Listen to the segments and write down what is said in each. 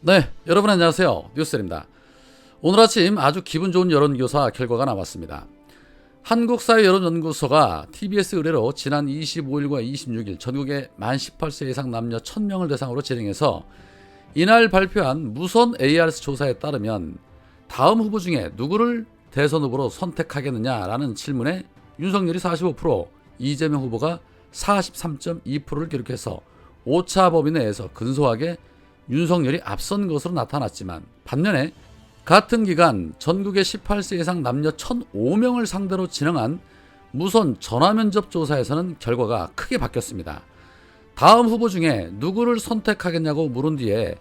네, 여러분 안녕하세요. 뉴스입니다. 오늘 아침 아주 기분 좋은 여론조사 결과가 나왔습니다. 한국사회 여론연구소가 TBS 의뢰로 지난 25일과 26일 전국의 만 18세 이상 남녀 1000명을 대상으로 진행해서 이날 발표한 무선 ARS 조사에 따르면 다음 후보 중에 누구를 대선 후보로 선택하겠느냐라는 질문에 윤석열이 45%, 이재명 후보가 43.2%를 기록해서 5차 범위 내에서 근소하게 윤석열이 앞선 것으로 나타났지만 반면에 같은 기간 전국의 18세 이상 남녀 1,005명을 상대로 진행한 무선 전화면접 조사에서는 결과가 크게 바뀌었습니다. 다음 후보 중에 누구를 선택하겠냐고 물은 뒤에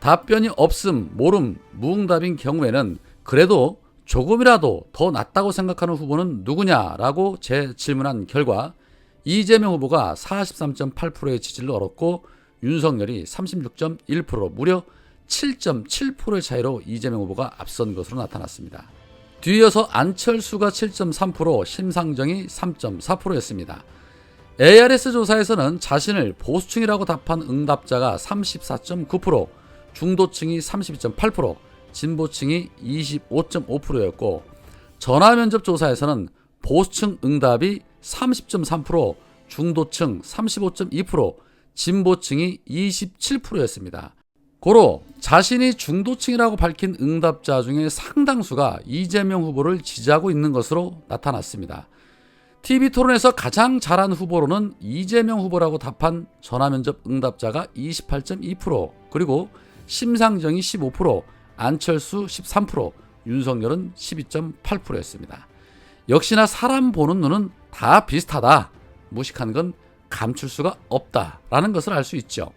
답변이 없음, 모름, 무응답인 경우에는 그래도 조금이라도 더 낫다고 생각하는 후보는 누구냐라고 재질문한 결과 이재명 후보가 43.8%의 지지를 얻었고 윤석열이 36.1% 무려 7.7%의 차이로 이재명 후보가 앞선 것으로 나타났습니다. 뒤이어서 안철수가 7.3%, 심상정이 3.4%였습니다. ARS 조사에서는 자신을 보수층이라고 답한 응답자가 34.9%, 중도층이 32.8%, 진보층이 25.5%였고 전화 면접 조사에서는 보수층 응답이 30.3%, 중도층 35.2%, 진보층이 27%였습니다. 고로 자신이 중도층이라고 밝힌 응답자 중에 상당수가 이재명 후보를 지지하고 있는 것으로 나타났습니다. TV 토론에서 가장 잘한 후보로는 이재명 후보라고 답한 전화면접 응답자가 28.2%, 그리고 심상정이 15%, 안철수 13%, 윤석열은 12.8%였습니다. 역시나 사람 보는 눈은 다 비슷하다. 무식한 건 감출 수가 없다라는 것을 알 수 있죠.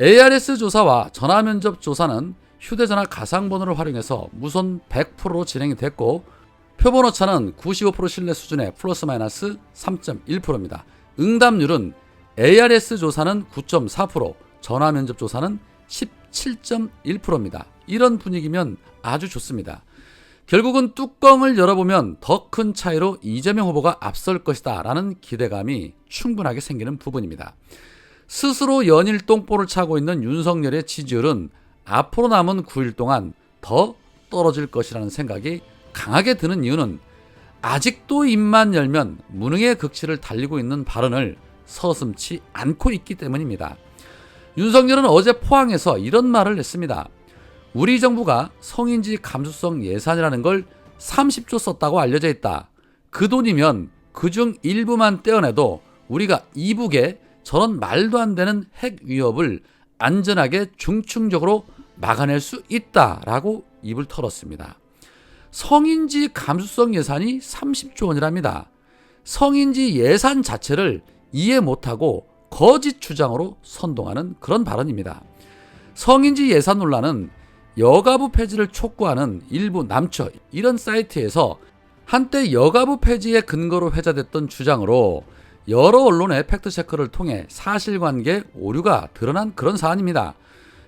ARS 조사와 전화 면접 조사는 휴대전화 가상번호를 활용해서 무선 100%로 진행이 됐고 표본 오차는 95% 신뢰 수준의 플러스 마이너스 3.1%입니다. 응답률은 ARS 조사는 9.4%, 전화 면접 조사는 17.1%입니다. 이런 분위기면 아주 좋습니다. 결국은 뚜껑을 열어보면 더 큰 차이로 이재명 후보가 앞설 것이다 라는 기대감이 충분하게 생기는 부분입니다. 스스로 연일 똥볼을 차고 있는 윤석열의 지지율은 앞으로 남은 9일 동안 더 떨어질 것이라는 생각이 강하게 드는 이유는 아직도 입만 열면 무능의 극치를 달리고 있는 발언을 서슴치 않고 있기 때문입니다. 윤석열은 어제 포항에서 이런 말을 했습니다. 우리 정부가 성인지 감수성 예산이라는 걸 30조 썼다고 알려져 있다. 그 돈이면 그중 일부만 떼어내도 우리가 이북에 저런 말도 안 되는 핵 위협을 안전하게 중충적으로 막아낼 수 있다라고 입을 털었습니다. 성인지 감수성 예산이 30조 원이랍니다. 성인지 예산 자체를 이해 못하고 거짓 주장으로 선동하는 그런 발언입니다. 성인지 예산 논란은 여가부 폐지를 촉구하는 일부 남처 이런 사이트에서 한때 여가부 폐지의 근거로 회자됐던 주장으로 여러 언론의 팩트체크를 통해 사실관계 오류가 드러난 그런 사안입니다.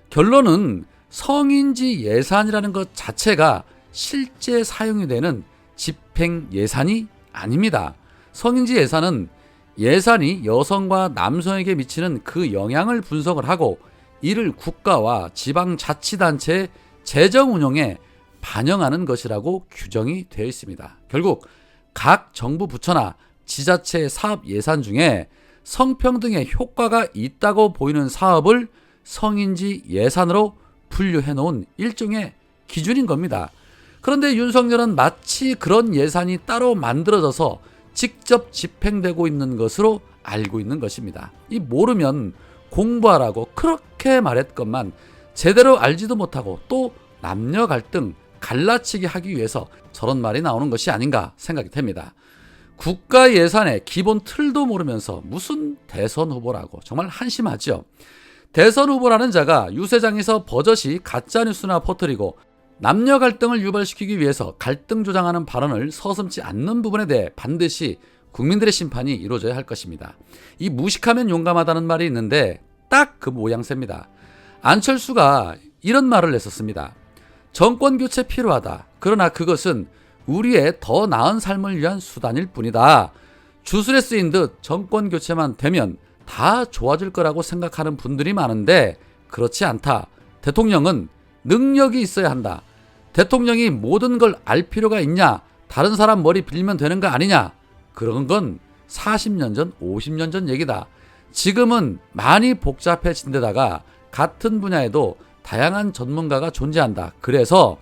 결론은 성인지 예산이라는 것 자체가 실제 사용이 되는 집행 예산이 아닙니다. 성인지 예산은 예산이 여성과 남성에게 미치는 그 영향을 분석을 하고 이를 국가와 지방자치단체의 재정 운영에 반영하는 것이라고 규정이 되어 있습니다. 결국 각 정부 부처나 지자체 사업 예산 중에 성평등의 효과가 있다고 보이는 사업을 성인지 예산으로 분류해 놓은 일종의 기준인 겁니다. 그런데 윤석열은 마치 그런 예산이 따로 만들어져서 직접 집행되고 있는 것으로 알고 있는 것입니다. 이 모르면 공부하라고 그렇게 말했건만 제대로 알지도 못하고 또 남녀 갈등 갈라치기 하기 위해서 저런 말이 나오는 것이 아닌가 생각이 됩니다. 국가 예산의 기본 틀도 모르면서 무슨 대선 후보라고 정말 한심하죠. 대선 후보라는 자가 유세장에서 버젓이 가짜 뉴스나 퍼뜨리고 남녀 갈등을 유발시키기 위해서 갈등 조장하는 발언을 서슴지 않는 부분에 대해 반드시 국민들의 심판이 이루어져야 할 것입니다. 이 무식하면 용감하다는 말이 있는데 딱 그 모양새입니다. 안철수가 이런 말을 했었습니다. 정권 교체 필요하다. 그러나 그것은 우리의 더 나은 삶을 위한 수단일 뿐이다. 주술에 쓰인 듯 정권 교체만 되면 다 좋아질 거라고 생각하는 분들이 많은데 그렇지 않다. 대통령은 능력이 있어야 한다. 대통령이 모든 걸 알 필요가 있냐? 다른 사람 머리 빌리면 되는 거 아니냐? 그런 건 40년 전, 50년 전 얘기다. 지금은 많이 복잡해진 데다가 같은 분야에도 다양한 전문가가 존재한다. 그래서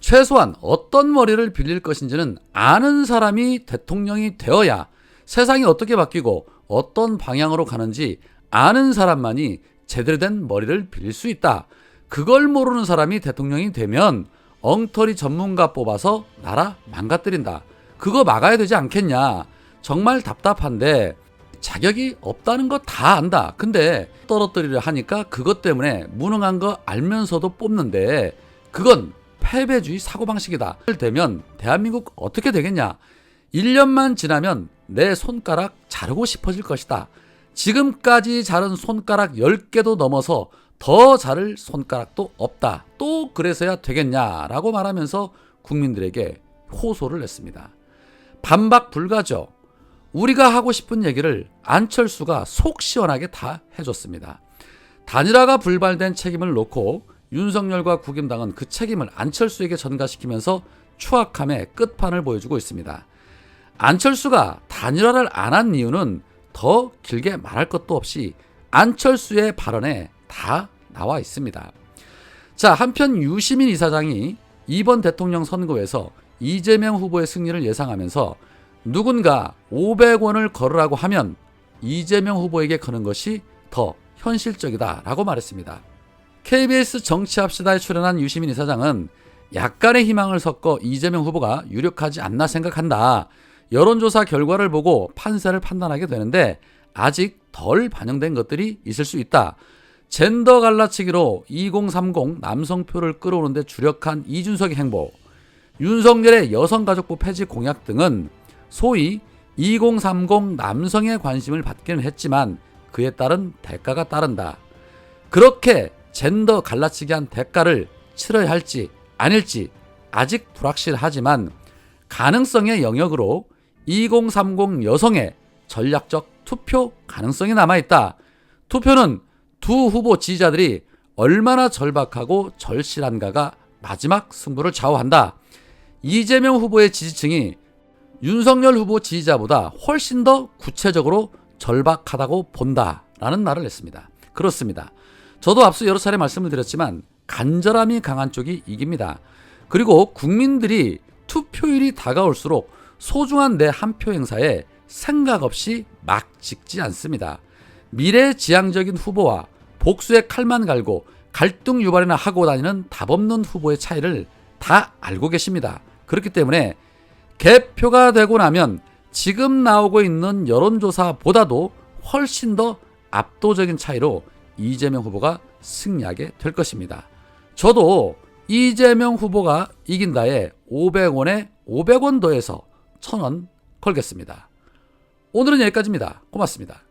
최소한 어떤 머리를 빌릴 것인지는 아는 사람이 대통령이 되어야 세상이 어떻게 바뀌고 어떤 방향으로 가는지 아는 사람만이 제대로 된 머리를 빌릴 수 있다. 그걸 모르는 사람이 대통령이 되면 엉터리 전문가 뽑아서 나라 망가뜨린다. 그거 막아야 되지 않겠냐. 정말 답답한데 자격이 없다는 거 다 안다. 근데 떨어뜨리려 하니까 그것 때문에 무능한 거 알면서도 뽑는데 그건 패배주의 사고방식이다. 되면 대한민국 어떻게 되겠냐? 1년만 지나면 내 손가락 자르고 싶어질 것이다. 지금까지 자른 손가락 10개도 넘어서 더 자를 손가락도 없다. 또 그래서야 되겠냐라고 말하면서 국민들에게 호소를 했습니다. 반박 불가죠. 우리가 하고 싶은 얘기를 안철수가 속 시원하게 다 해줬습니다. 단일화가 불발된 책임을 놓고 윤석열과 국임당은 그 책임을 안철수에게 전가시키면서 추악함의 끝판을 보여주고 있습니다. 안철수가 단일화를 안 한 이유는 더 길게 말할 것도 없이 안철수의 발언에 다 나와 있습니다. 자, 한편 유시민 이사장이 이번 대통령 선거에서 이재명 후보의 승리를 예상하면서 누군가 500원을 걸으라고 하면 이재명 후보에게 거는 것이 더 현실적이다라고 말했습니다. KBS 정치합시다에 출연한 유시민 이사장은 약간의 희망을 섞어 이재명 후보가 유력하지 않나 생각한다. 여론조사 결과를 보고 판세를 판단하게 되는데 아직 덜 반영된 것들이 있을 수 있다. 젠더 갈라치기로 2030 남성표를 끌어오는데 주력한 이준석의 행보, 윤석열의 여성가족부 폐지 공약 등은 소위 2030 남성의 관심을 받기는 했지만 그에 따른 대가가 따른다. 그렇게 젠더 갈라치기한 대가를 치러야 할지 아닐지 아직 불확실하지만 가능성의 영역으로 2030 여성의 전략적 투표 가능성이 남아있다. 투표는 두 후보 지지자들이 얼마나 절박하고 절실한가가 마지막 승부를 좌우한다. 이재명 후보의 지지층이 윤석열 후보 지지자보다 훨씬 더 구체적으로 절박하다고 본다라는 말을 했습니다. 그렇습니다. 저도 앞서 여러 차례 말씀을 드렸지만 간절함이 강한 쪽이 이깁니다. 그리고 국민들이 투표일이 다가올수록 소중한 내 한 표 행사에 생각 없이 막 찍지 않습니다. 미래 지향적인 후보와 복수의 칼만 갈고 갈등 유발이나 하고 다니는 답 없는 후보의 차이를 다 알고 계십니다. 그렇기 때문에 개표가 되고 나면 지금 나오고 있는 여론조사보다도 훨씬 더 압도적인 차이로 이재명 후보가 승리하게 될 것입니다. 저도 이재명 후보가 이긴다에 500원에 500원 더해서 1000원 걸겠습니다. 오늘은 여기까지입니다. 고맙습니다.